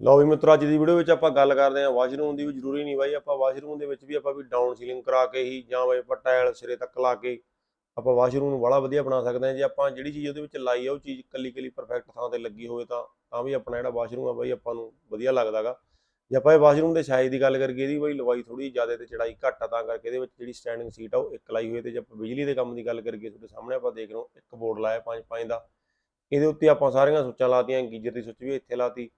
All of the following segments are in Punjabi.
ਲਓ ਵੀ ਮਿੱਤਰੋ, ਅੱਜ ਦੀ ਵੀਡੀਓ ਵਿੱਚ ਆਪਾਂ ਗੱਲ ਕਰਦੇ ਹਾਂ ਵਾਸ਼ਰੂਮ ਦੀ ਵੀ ਜ਼ਰੂਰੀ ਨਹੀਂ ਬਾਈ, ਆਪਾਂ ਵਾਸ਼ਰੂਮ ਦੇ ਵਿੱਚ ਵੀ ਆਪਾਂ ਵੀ ਡਾਊਨ ਸੀਲਿੰਗ ਕਰਾ ਕੇ ਹੀ ਜਾਂ ਬਾਈ ਆਪਾਂ ਟਾਇਲ ਸਿਰੇ ਤੱਕ ਲਾ ਕੇ ਆਪਾਂ ਵਾਸ਼ਰੂਮ ਨੂੰ ਬੜਾ ਵਧੀਆ ਬਣਾ ਸਕਦੇ ਹਾਂ। ਜੇ ਆਪਾਂ ਜਿਹੜੀ ਚੀਜ਼ ਉਹਦੇ ਵਿੱਚ ਲਾਈ ਆ, ਉਹ ਚੀਜ਼ ਕੱਲੀ ਕੱਲੀ ਪਰਫੈਕਟ ਥਾਂ ਤੇ ਲੱਗੀ ਹੋਵੇ ਤਾਂ ਤਾਂ ਵੀ ਆਪਣਾ ਜਿਹੜਾ ਵਾਸ਼ਰੂਮ ਆ ਬਾਈ ਆਪਾਂ ਨੂੰ ਵਧੀਆ ਲੱਗਦਾਗਾ ਜੇ ਆਪਾਂ ਇਹ ਵਾਸ਼ਰੂਮ ਦੇ ਸਾਈਜ਼ ਦੀ ਗੱਲ ਕਰੀਏ ਇਹਦੀ, ਬਾਈ ਲਵਾਈ ਥੋੜੀ ਜ਼ਿਆਦਾ ਤੇ ਚੜਾਈ ਘੱਟ ਆ, ਤਾਂ ਕਰਕੇ ਇਹਦੇ ਵਿੱਚ ਜਿਹੜੀ ਸਟੈਂਡਿੰਗ ਸੀਟ ਆ ਉਹ ਇੱਕ ਲਾਈ ਹੋਈ ਤੇ ਜੇ ਆਪਾਂ ਬਿਜਲੀ ਦੇ ਕੰਮ ਦੀ ਗੱਲ ਕਰੀਏ, ਤੁਹਾਡੇ ਸਾਹਮਣੇ ਆਪਾਂ ਦੇਖ ਰਹੇ ਹੋ, ਇੱਕ ਬੋਰਡ ਲਾਇਆ 5-5 ਦਾ। ਇਹਦੇ ਉੱਤੇ ਆਪਾਂ ਸਾਰੀਆਂ ਸੁੱਚਾਂ ਲਾਤੀਆਂ, ਗੀਜ਼ਰ ਦੀ ਸੁੱਚ ਵੀ ਇੱਥੇ ਲਾਤੀ।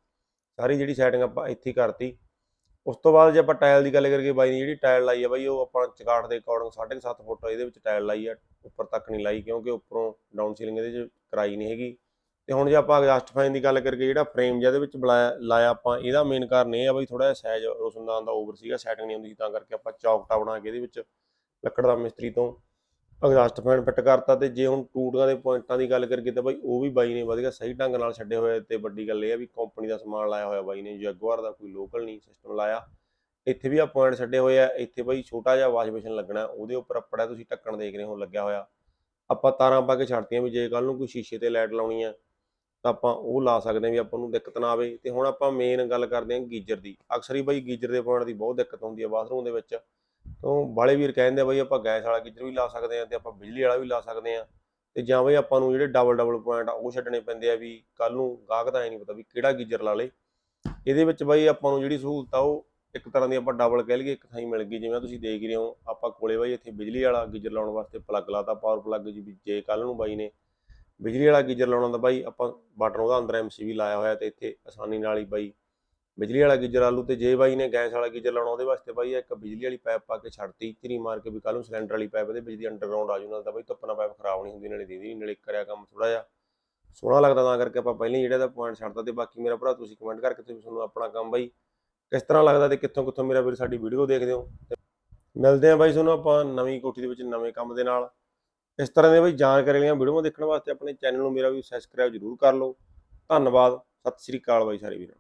ਸਾਰੀ ਜਿਹੜੀ ਸੈਟਿੰਗ ਆਪਾਂ ਇੱਥੇ ਕਰਤੀ। ਉਸ ਤੋਂ ਬਾਅਦ ਜੇ ਆਪਾਂ ਟਾਇਲ ਦੀ ਗੱਲ ਕਰੀਏ ਬਾਈ ਨੇ ਜਿਹੜੀ ਟਾਇਲ ਲਾਈ ਆ ਬਾਈ, ਉਹ ਆਪਾਂ ਚਕਾਟ ਦੇ ਅਕੋਰਡਿੰਗ 7.5 ਫੁੱਟ ਇਹਦੇ ਵਿੱਚ ਟਾਇਲ ਲਾਈ ਆ, ਉੱਪਰ ਤੱਕ ਨਹੀਂ ਲਾਈ ਕਿਉਂਕਿ ਉੱਪਰੋਂ ਡਾਊਨ ਸੀਲਿੰਗ ਇਹਦੇ 'ਚ ਕਰਾਈ ਨਹੀਂ ਹੈਗੀ। ਤੇ ਹੁਣ ਜੇ ਆਪਾਂ ਐਗਜ਼ਾਸਟ ਫੈਨ ਦੀ ਗੱਲ ਕਰੀਏ, ਜਿਹੜਾ ਫਰੇਮ ਜਿਹਦੇ ਵਿੱਚ ਬੁਲਾਇਆ, ਲਾਇਆ ਆਪਾਂ, ਇਹਦਾ ਮੇਨ ਕਾਰਨ ਇਹ ਆ ਬਾਈ ਥੋੜਾ ਜਿਹਾ ਸਾਈਜ਼ ਰੋਸ਼ਨਦਾਨ ਦਾ ਓਵਰ ਸੀਗਾ ਸੈਟਿੰਗ ਨਹੀਂ ਹੁੰਦੀ ਸੀ ਤਾਂ ਕਰਕੇ ਆਪਾਂ ਚੌਕਟਾ ਬਣਾ ਕੇ ਇਹਦੇ ਵਿੱਚ ਲੱਕੜ ਦਾ ਮਿਸਤਰੀ ਤੋਂ ਐਗਜ਼ਾਸਟ ਫੈਨ ਫਿੱਟ ਕਰਤਾ ਤੇ ਜੇ ਹੁਣ ਟੂਟਾਂ ਦੇ ਪੁਆਇੰਟਾਂ ਦੀ ਗੱਲ ਕਰੀਏ ਤਾਂ ਬਾਈ ਉਹ ਵੀ ਬਾਈ ਨੇ ਵਧੀਆ ਸਹੀ ਢੰਗ ਨਾਲ ਛੱਡੇ ਹੋਏ ਤੇ ਵੱਡੀ ਗੱਲ ਇਹ ਆ ਵੀ ਕੰਪਨੀ ਦਾ ਸਮਾਨ ਲਾਇਆ ਹੋਇਆ ਬਾਈ ਨੇ ਜੈਗੁਆਰ ਦਾ ਕੋਈ ਲੋਕਲ ਨਹੀਂ ਸਿਸਟਮ ਲਾਇਆ। ਇੱਥੇ ਵੀ ਆ ਪੁਆਇੰਟ ਛੱਡੇ ਹੋਏ ਆ, ਇੱਥੇ ਬਾਈ ਛੋਟਾ ਜਿਹਾ ਵਾਸ਼ ਬੇਸਿਨ ਲੱਗਣਾ, ਉਹਦੇ ਉੱਪਰ ਆਪੜਾ ਤੁਸੀਂ ਢੱਕਣ ਦੇਖ ਰਹੇ ਹੋ ਲੱਗਿਆ ਹੋਇਆ। ਆਪਾਂ ਤਾਰਾਂ ਪਾ ਕੇ ਛੱਡਤੀਆਂ ਵੀ ਜੇ ਕੱਲ ਨੂੰ ਕੋਈ ਸ਼ੀਸ਼ੇ ਤੇ ਲਾਈਟ ਲਾਉਣੀ ਆ, ਤਾਂ ਆਪਾਂ ਉਹ ਲਾ ਸਕਦੇ ਹਾਂ ਵੀ ਆਪਾਂ ਨੂੰ ਦਿੱਕਤ ਨਾ ਆਵੇ। ਤੇ ਹੁਣ ਆਪਾਂ ਮੇਨ ਗੱਲ ਕਰਦੇ ਹਾਂ ਗੀਜ਼ਰ ਦੀ। ਅਕਸਰ ਹੀ ਬਾਈ ਗੀਜ਼ਰ ਦੇ ਪੁਆਇੰਟ ਦੀ ਬਹੁਤ ਦਿੱਕਤ ਹੁੰਦੀ ਹੈ ਬਾਥਰੂਮ ਦੇ ਵਿੱਚ। ਤੋਂ ਬਾਲੇ ਵੀਰ ਕਹਿੰਦੇ ਆ ਬਾਈ ਆਪਾਂ ਗੈਸ ਵਾਲਾ ਗੀਜ਼ਰ ਵੀ ਲਾ ਸਕਦੇ ਆ ਤੇ ਆਪਾਂ ਬਿਜਲੀ ਵਾਲਾ ਵੀ ਲਾ ਸਕਦੇ ਆ ਤੇ ਜਾਂ ਬਈ ਆਪਾਂ ਨੂੰ ਜਿਹੜੇ ਡਬਲ ਡਬਲ ਪੁਆਇੰਟ ਆ, ਉਹ ਛੱਡਣੇ ਪੈਂਦੇ ਆ ਵੀ ਕੱਲ ਨੂੰ ਗਾਹਕ ਦਾ ਐ ਨਹੀਂ ਪਤਾ ਵੀ ਕਿਹੜਾ ਗੀਜ਼ਰ ਲਾ ਲੇ। ਇਹਦੇ ਵਿੱਚ ਬਾਈ ਆਪਾਂ ਨੂੰ ਜਿਹੜੀ ਸਹੂਲਤ ਆ, ਉਹ ਇੱਕ ਤਰ੍ਹਾਂ ਦੀ ਆਪਾਂ ਡਬਲ ਕਹਿ ਲਈਏ, ਇੱਕ ਥਾਂ ਮਿਲ ਗਈ, ਜਿਵੇਂ ਤੁਸੀਂ ਦੇਖ ਰਹੇ ਹੋ, ਆਪਾਂ ਕੋਲੇ ਬਾਈ ਇੱਥੇ ਬਿਜਲੀ ਵਾਲਾ ਗੀਜ਼ਰ ਲਾਉਣ ਵਾਸਤੇ ਪਲੱਗ ਲਾਤਾ ਪਾਵਰ ਪਲੱਗ ਜੀ ਵੀ ਜੇ ਕੱਲ ਨੂੰ ਬਾਈ ਨੇ। ਬਿਜਲੀ ਵਾਲਾ ਗੀਜ਼ਰ ਲਾਉਣਾ ਤਾਂ ਬਾਈ ਆਪਾਂ ਬਟਨ ਉਹਦਾ ਅੰਦਰ ਐਮਸੀਬੀ ਲਾਇਆ ਹੋਇਆ ਤੇ ਇੱਥੇ ਆਸਾਨੀ ਨਾਲ ਹੀ ਬਾਈ ਬਿਜਲੀ ਵਾਲਾ ਗੀਜ਼ਰ ਆਲੂ ਲੂ ਤੇ ਜੇ ਬਾਈ ਨੇ ਗੈਸ ਵਾਲਾ ਗੀਜ਼ਰ ਲਾਉਣਾ ਉਹਦੇ ਵਾਸਤੇ ਬਾਈ ਇੱਕ ਬਿਜਲੀ ਵਾਲੀ ਪਾਈਪ ਪਾ ਕੇ ਛੱਡਤੀ ਧਰੀ ਮਾਰ ਕੇ ਵੀ ਕੱਲ ਨੂੰ ਸਿਲੰਡਰ ਵਾਲੀ ਪਾਈਪ ਇਹਦੇ ਬਿਜਲੀ ਅੰਡਰਗਰਾਉਂਡ ਆ ਜੂ, ਨਾਲ ਤਾਂ ਬਾਈ ਧੁੱਪ ਨਾਲ ਪਾਈਪ ਖਰਾਬ ਨਹੀਂ ਹੁੰਦੀ, ਨਾਲੇ ਦੀਦੀ ਨਾਲੇ ਕਰਿਆ ਕੰਮ ਥੋੜਾ ਜਿਹਾ। ਸੋਹਣਾ ਲੱਗਦਾ ਤਾਂ ਕਰਕੇ ਆਪਾਂ ਪਹਿਲਾਂ ਹੀ ਜਿਹੜਾ ਦਾ ਪੁਆਇੰਟ ਛੱਡਤਾ ਤੇ ਬਾਕੀ ਮੇਰਾ ਭਰਾ ਤੁਸੀਂ ਕਮੈਂਟ ਕਰਕੇ ਤੇ ਤੁਹਾਨੂੰ ਆਪਣਾ ਕੰਮ ਬਾਈ ਕਿਸ ਤਰ੍ਹਾਂ ਲੱਗਦਾ ਤੇ ਕਿੱਥੋਂ ਕਿੱਥੋਂ ਮੇਰਾ ਵੀਰ ਸਾਡੀ ਵੀਡੀਓ ਦੇਖਦੇ ਹੋ ਤੇ ਮਿਲਦੇ ਆਂ ਬਾਈ ਤੁਹਾਨੂੰ ਆਪਾਂ ਨਵੀਂ ਕੋਠੀ ਦੇ ਵਿੱਚ ਨਵੇਂ ਕੰਮ ਦੇ ਨਾਲ। ਇਸ ਤਰ੍ਹਾਂ ਦੇ ਬਾਈ ਜਾਣਕਾਰੀ ਵਾਲੀਆਂ ਵੀਡੀਓ ਦੇਖਣ ਵਾਸਤੇ ਆਪਣੇ ਚੈਨਲ ਨੂੰ ਮੇਰਾ ਵੀ ਸਬਸਕ੍ਰਾਈਬ ਜ਼ਰੂਰ ਕਰ ਲਓ। ਧੰਨਵਾਦ, ਸਤਿ ਸ੍ਰੀ ਅਕਾਲ ਬਾਈ ਸਾਰੇ ਵੀਰਾਂ।